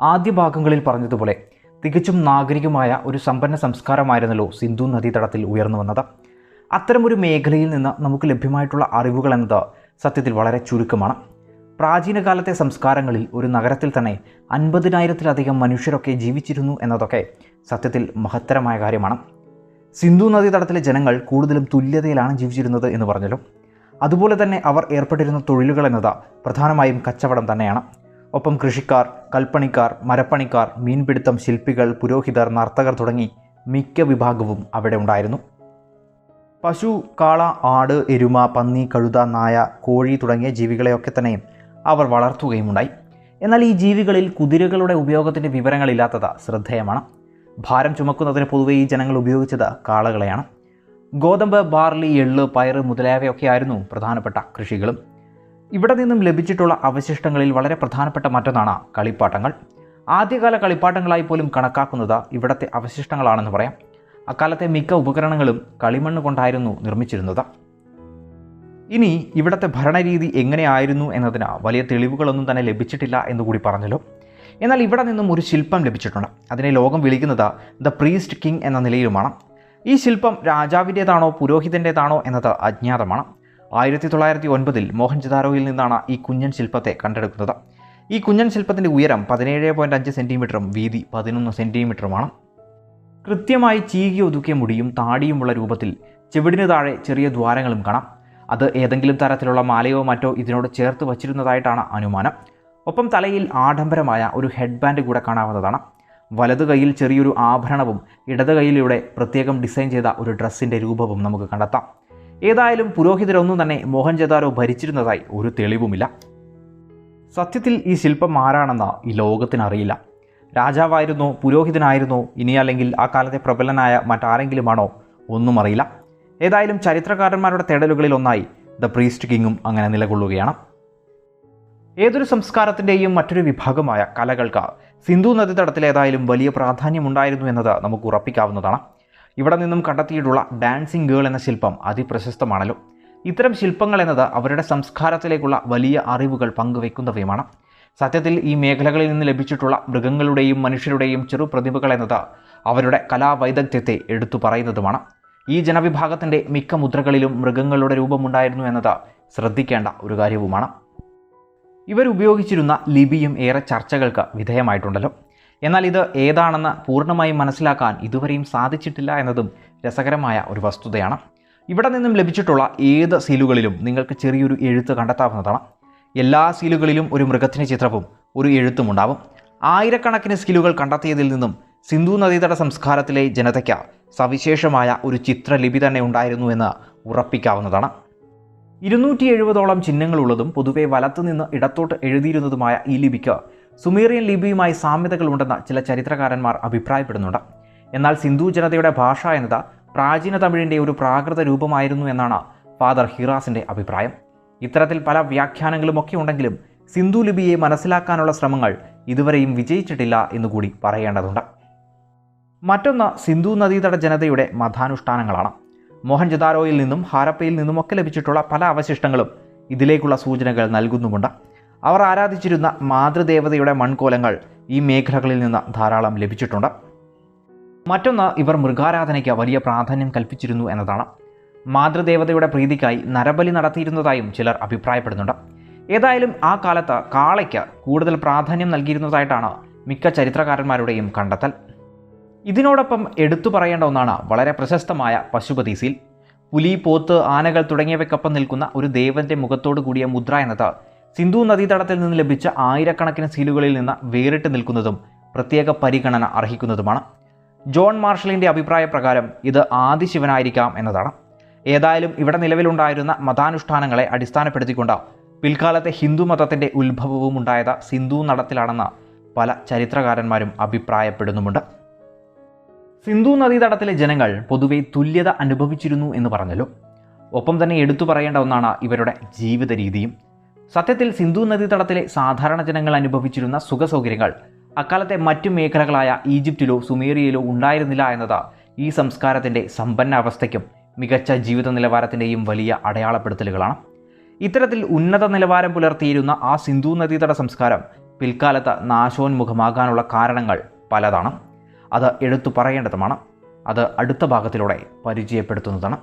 ആദ്യ ഭാഗങ്ങളിൽ പറഞ്ഞതുപോലെ തികച്ചും നാഗരികമായ ഒരു സമ്പന്ന സംസ്കാരമായിരുന്നല്ലോ സിന്ധു നദീതടത്തിൽ ഉയർന്നു വന്നത്. അത്തരമൊരു മേഖലയിൽ നിന്ന് നമുക്ക് ലഭ്യമായിട്ടുള്ള അറിവുകൾ എന്നത് സത്യത്തിൽ വളരെ ചുരുക്കമാണ്. പ്രാചീന കാലത്തെ സംസ്കാരങ്ങളിൽ ഒരു നഗരത്തിൽ തന്നെ അൻപതിനായിരത്തിലധികം മനുഷ്യരൊക്കെ ജീവിച്ചിരുന്നു എന്നതൊക്കെ സത്യത്തിൽ മഹത്തരമായ കാര്യമാണ്. സിന്ധു നദീതടത്തിലെ ജനങ്ങൾ കൂടുതലും തുല്യതയിലാണ് ജീവിച്ചിരുന്നത് എന്ന് പറഞ്ഞല്ലോ. അതുപോലെ തന്നെ അവർ ഏർപ്പെട്ടിരുന്ന തൊഴിലുകൾ എന്നത് പ്രധാനമായും കച്ചവടം തന്നെയാണ്. ഒപ്പം കൃഷിക്കാർ കൽപ്പണിക്കാർ മരപ്പണിക്കാർ മീൻപിടുത്തം ശില്പികൾ പുരോഹിതർ നർത്തകർ തുടങ്ങി മിക്ക വിഭാഗവും അവിടെ ഉണ്ടായിരുന്നു. പശു കാള ആട് എരുമ പന്നി കഴുത നായ കോഴി തുടങ്ങിയ ജീവികളെയൊക്കെ തന്നെ അവർ വളർത്തുകയുമുണ്ടായി. എന്നാൽ ഈ ജീവികളിൽ കുതിരകളുടെ ഉപയോഗത്തിന്റെ വിവരങ്ങളില്ലാത്തത് ശ്രദ്ധേയമാണ്. ഭാരം ചുമക്കുന്നതിന് പൊതുവേ ഈ ജനങ്ങൾ ഉപയോഗിച്ചത് കാളകളെയാണ്. ഗോതമ്പ് ബാർലി എള്ള് പയറ് മുതലായവയൊക്കെയായിരുന്നു പ്രധാനപ്പെട്ട കൃഷികളും. ഇവിടെ നിന്നും ലഭിച്ചിട്ടുള്ള അവശിഷ്ടങ്ങളിൽ വളരെ പ്രധാനപ്പെട്ട മറ്റൊന്നാണ് കളിപ്പാട്ടങ്ങൾ. ആദ്യകാല കളിപ്പാട്ടങ്ങളായി പോലും കണക്കാക്കുന്നത് ഇവിടത്തെ അവശിഷ്ടങ്ങളാണെന്ന് പറയാം. അക്കാലത്തെ മിക്ക ഉപകരണങ്ങളും കളിമണ്ണ് കൊണ്ടായിരുന്നു നിർമ്മിച്ചിരുന്നത്. ഇനി ഇവിടത്തെ ഭരണരീതി എങ്ങനെയായിരുന്നു എന്നതിന് വലിയ തെളിവുകളൊന്നും തന്നെ ലഭിച്ചിട്ടില്ല എന്നുകൂടി പറഞ്ഞല്ലോ. എന്നാൽ ഇവിടെ നിന്നും ഒരു ശില്പം ലഭിച്ചിട്ടുണ്ട്. അതിനെ ലോകം വിളിക്കുന്നത് ദ പ്രീസ്റ്റ് കിങ് എന്ന നിലയിലുമാണ്. ഈ ശില്പം രാജാവിന്റേതാണോ പുരോഹിതന്റേതാണോ എന്നത് അജ്ഞാതമാണ്. ആയിരത്തി തൊള്ളായിരത്തി ഒൻപതിൽ മോഹൻജദാരോയിൽ നിന്നാണ് ഈ കുഞ്ഞൻ ശില്പത്തെ കണ്ടെടുക്കുന്നത്. ഈ കുഞ്ഞൻ ശില്പത്തിന്റെ ഉയരം പതിനേഴ് പോയിന്റ് അഞ്ച് സെന്റിമീറ്ററും വീതി പതിനൊന്ന് സെന്റിമീറ്ററുമാണ് കൃത്യമായി ചീകി ഒതുക്കിയ മുടിയും താടിയുമുള്ള രൂപത്തിൽ ചെവിടിന് താഴെ ചെറിയ ദ്വാരങ്ങളും കാണാം. അത് ഏതെങ്കിലും തരത്തിലുള്ള മാലയോ മറ്റോ ഇതിനോട് ചേർത്ത് വച്ചിരുന്നതായിട്ടാണ് അനുമാനം. ഒപ്പം തലയിൽ ആഡംബരമായ ഒരു ഹെഡ് ബാൻഡ് കൂടെ കാണാവുന്നതാണ്. വലതു കൈയിൽ ചെറിയൊരു ആഭരണവും ഇടത് കൈയിലൂടെ പ്രത്യേകം ഡിസൈൻ ചെയ്ത ഒരു ഡ്രസ്സിന്റെ രൂപവും നമുക്ക് കണ്ടെത്താം. ഏതായാലും പുരോഹിതരൊന്നും തന്നെ മോഹൻജദാരോ ഭരിച്ചിരുന്നതായി ഒരു തെളിവുമില്ല. സത്യത്തിൽ ഈ ശില്പം ആരാണെന്ന് ഈ ലോകത്തിനറിയില്ല. രാജാവായിരുന്നോ പുരോഹിതനായിരുന്നോ ഇനി അല്ലെങ്കിൽ ആ കാലത്തെ പ്രബലനായ മറ്റാരെങ്കിലുമാണോ ഒന്നും അറിയില്ല. ഏതായാലും ചരിത്രകാരന്മാരുടെ തേടലുകളിൽ ഒന്നായി ദ പ്രീസ്റ്റ് കിങ്ങും അങ്ങനെ നിലകൊള്ളുകയാണ്. ഏതൊരു സംസ്കാരത്തിന്റെയും മറ്റൊരു വിഭാഗമായ കലകൾക്ക് സിന്ധു നദീതടത്തിൽ ഏതായാലും വലിയ പ്രാധാന്യമുണ്ടായിരുന്നു എന്നത് നമുക്ക് ഉറപ്പിക്കാവുന്നതാണ്. ഇവിടെ നിന്നും കണ്ടെത്തിയിട്ടുള്ള ഡാൻസിങ് ഗേൾ എന്ന ശില്പം അതിപ്രശസ്തമാണല്ലോ. ഇത്തരം ശില്പങ്ങൾ എന്നത് അവരുടെ സംസ്കാരത്തിലേക്കുള്ള വലിയ അറിവുകൾ പങ്കുവെക്കുന്നവയുമാണ് സത്യത്തിൽ ഈ മേഖലകളിൽ നിന്ന് ലഭിച്ചിട്ടുള്ള മൃഗങ്ങളുടെയും മനുഷ്യരുടെയും ചെറു പ്രതിഭകൾ എന്നത് അവരുടെ കലാവൈദഗ്ധ്യത്തെ എടുത്തു പറയുന്നതുമാണ്. ഈ ജനവിഭാഗത്തിന്റെ മിക്ക മുദ്രകളിലും മൃഗങ്ങളുടെ രൂപമുണ്ടായിരുന്നു എന്നത് ശ്രദ്ധിക്കേണ്ട ഒരു കാര്യവുമാണ്. ഇവരുപയോഗിച്ചിരുന്ന ലിപിയും ഏറെ ചർച്ചകൾക്ക് വിധേയമായിട്ടുണ്ടല്ലോ. എന്നാൽ ഇത് ഏതാണെന്ന് പൂർണമായും മനസ്സിലാക്കാൻ ഇതുവരെയും സാധിച്ചിട്ടില്ല എന്നതും രസകരമായ ഒരു വസ്തുതയാണ്. ഇവിടെ നിന്നും ലഭിച്ചിട്ടുള്ള ഏത് സീലുകളിലും നിങ്ങൾക്ക് ചെറിയൊരു എഴുത്ത് കണ്ടെത്താവുന്നതാണ്. എല്ലാ സീലുകളിലും ഒരു മൃഗത്തിന്റെ ചിത്രവും ഒരു എഴുത്തും ഉണ്ടാവും. ആയിരക്കണക്കിന് സീലുകൾ കണ്ടെത്തിയതിൽ നിന്നും സിന്ധു നദീതട സംസ്കാരത്തിലെ ജനതയ്ക്ക് സവിശേഷമായ ഒരു ചിത്രലിപി തന്നെ ഉണ്ടായിരുന്നു എന്ന് ഉറപ്പിക്കാവുന്നതാണ്. ഇരുന്നൂറ്റി എഴുപതോളം ചിഹ്നങ്ങളുള്ളതും പൊതുവെ വലത്തുനിന്ന് ഇടത്തോട്ട് എഴുതിയിരുന്നതുമായ ഈ ലിപിക്ക് സുമേറിയൻ ലിപിയുമായി സാമ്യതകൾ സാമ്യതകളുണ്ടെന്ന് ചില ചരിത്രകാരന്മാർ അഭിപ്രായപ്പെടുന്നുണ്ട്. എന്നാൽ സിന്ധു ജനതയുടെ ഭാഷ എന്നത് പ്രാചീന തമിഴിന്റെ ഒരു പ്രാകൃത രൂപമായിരുന്നു എന്നാണ് ഫാദർ ഹിറാസിന്റെ അഭിപ്രായം. ഇത്തരത്തിൽ പല വ്യാഖ്യാനങ്ങളുമൊക്കെ ഉണ്ടെങ്കിലും സിന്ധു ലിപിയെ മനസ്സിലാക്കാനുള്ള ശ്രമങ്ങൾ ഇതുവരെയും വിജയിച്ചിട്ടില്ല എന്നുകൂടി പറയേണ്ടതുണ്ട്. മറ്റൊന്ന് സിന്ധു നദീതട ജനതയുടെ മതാനുഷ്ഠാനങ്ങളാണ്. മോഹൻജദാരോയിൽ നിന്നും ഹാരപ്പയിൽ നിന്നുമൊക്കെ ലഭിച്ചിട്ടുള്ള പല അവശിഷ്ടങ്ങളും ഇതിലേക്കുള്ള സൂചനകൾ നൽകുന്നുമുണ്ട്. അവർ ആരാധിച്ചിരുന്ന മാതൃദേവതയുടെ മൺകോലങ്ങൾ ഈ മേഖലകളിൽ നിന്ന് ധാരാളം ലഭിച്ചിട്ടുണ്ട്. മറ്റൊന്ന് ഇവർ മൃഗാരാധനയ്ക്ക് വലിയ പ്രാധാന്യം കൽപ്പിച്ചിരുന്നു എന്നതാണ്. മാതൃദേവതയുടെ പ്രീതിക്കായി നരബലി നടത്തിയിരുന്നതായും ചിലർ അഭിപ്രായപ്പെടുന്നുണ്ട്. ഏതായാലും ആ കാലത്ത് കാളയ്ക്ക് കൂടുതൽ പ്രാധാന്യം നൽകിയിരുന്നതായിട്ടാണ് മിക്ക ചരിത്രകാരന്മാരുടെയും കണ്ടെത്തൽ. ഇതിനോടൊപ്പം എടുത്തു പറയേണ്ട ഒന്നാണ് വളരെ പ്രശസ്തമായ പശുപതി സീൽ പുലി പോത്ത് ആനകൾ തുടങ്ങിയവയ്ക്കൊപ്പം നിൽക്കുന്ന ഒരു ദേവന്റെ മുഖത്തോടു കൂടിയ മുദ്ര എന്നത് സിന്ധു നദീതടത്തിൽ നിന്ന് ലഭിച്ച ആയിരക്കണക്കിന് സീലുകളിൽ നിന്ന് വേറിട്ട് നിൽക്കുന്നതും പ്രത്യേക പരിഗണന അർഹിക്കുന്നതുമാണ്. ജോൺ മാർഷലിന്റെ അഭിപ്രായ പ്രകാരം ഇത് ആദിശിവനായിരിക്കാം എന്നതാണ്. ഏതായാലും ഇവിടെ നിലവിലുണ്ടായിരുന്ന മതാനുഷ്ഠാനങ്ങളെ അടിസ്ഥാനപ്പെടുത്തിക്കൊണ്ട് പിൽക്കാലത്തെ ഹിന്ദു മതത്തിന്റെ ഉത്ഭവവും ഉണ്ടായത് സിന്ധു നടത്തിലാണെന്ന് പല ചരിത്രകാരന്മാരും അഭിപ്രായപ്പെടുന്നുമുണ്ട്. സിന്ധു നദീതടത്തിലെ ജനങ്ങൾ പൊതുവെ തുല്യത അനുഭവിച്ചിരുന്നു എന്ന് പറഞ്ഞല്ലോ. ഒപ്പം തന്നെ എടുത്തു പറയേണ്ട ഒന്നാണ് ഇവരുടെ ജീവിത രീതിയും സത്യത്തിൽ സിന്ധു നദീതടത്തിലെ സാധാരണ ജനങ്ങൾ അനുഭവിച്ചിരുന്ന സുഖസൗകര്യങ്ങൾ അക്കാലത്തെ മറ്റു മേഖലകളായ ഈജിപ്തിലോ സുമേറിയയിലോ ഉണ്ടായിരുന്നില്ല എന്നത് ഈ സംസ്കാരത്തിന്റെ സമ്പന്ന അവസ്ഥയ്ക്കും മികച്ച ജീവിത നിലവാരത്തിന്റെയും വലിയ അടയാളപ്പെടുത്തലുകളാണ്. ഇത്തരത്തിൽ ഉന്നത നിലവാരം പുലർത്തിയിരുന്ന ആ സിന്ധു നദീതട സംസ്കാരം പിൽക്കാലത്ത് നാശോന്മുഖമാകാനുള്ള കാരണങ്ങൾ പലതാണ്. അത് എടുത്തു പറയേണ്ടതുമാണ്. അത് അടുത്ത ഭാഗത്തിലൂടെ പരിചയപ്പെടുത്തുന്നതാണ്.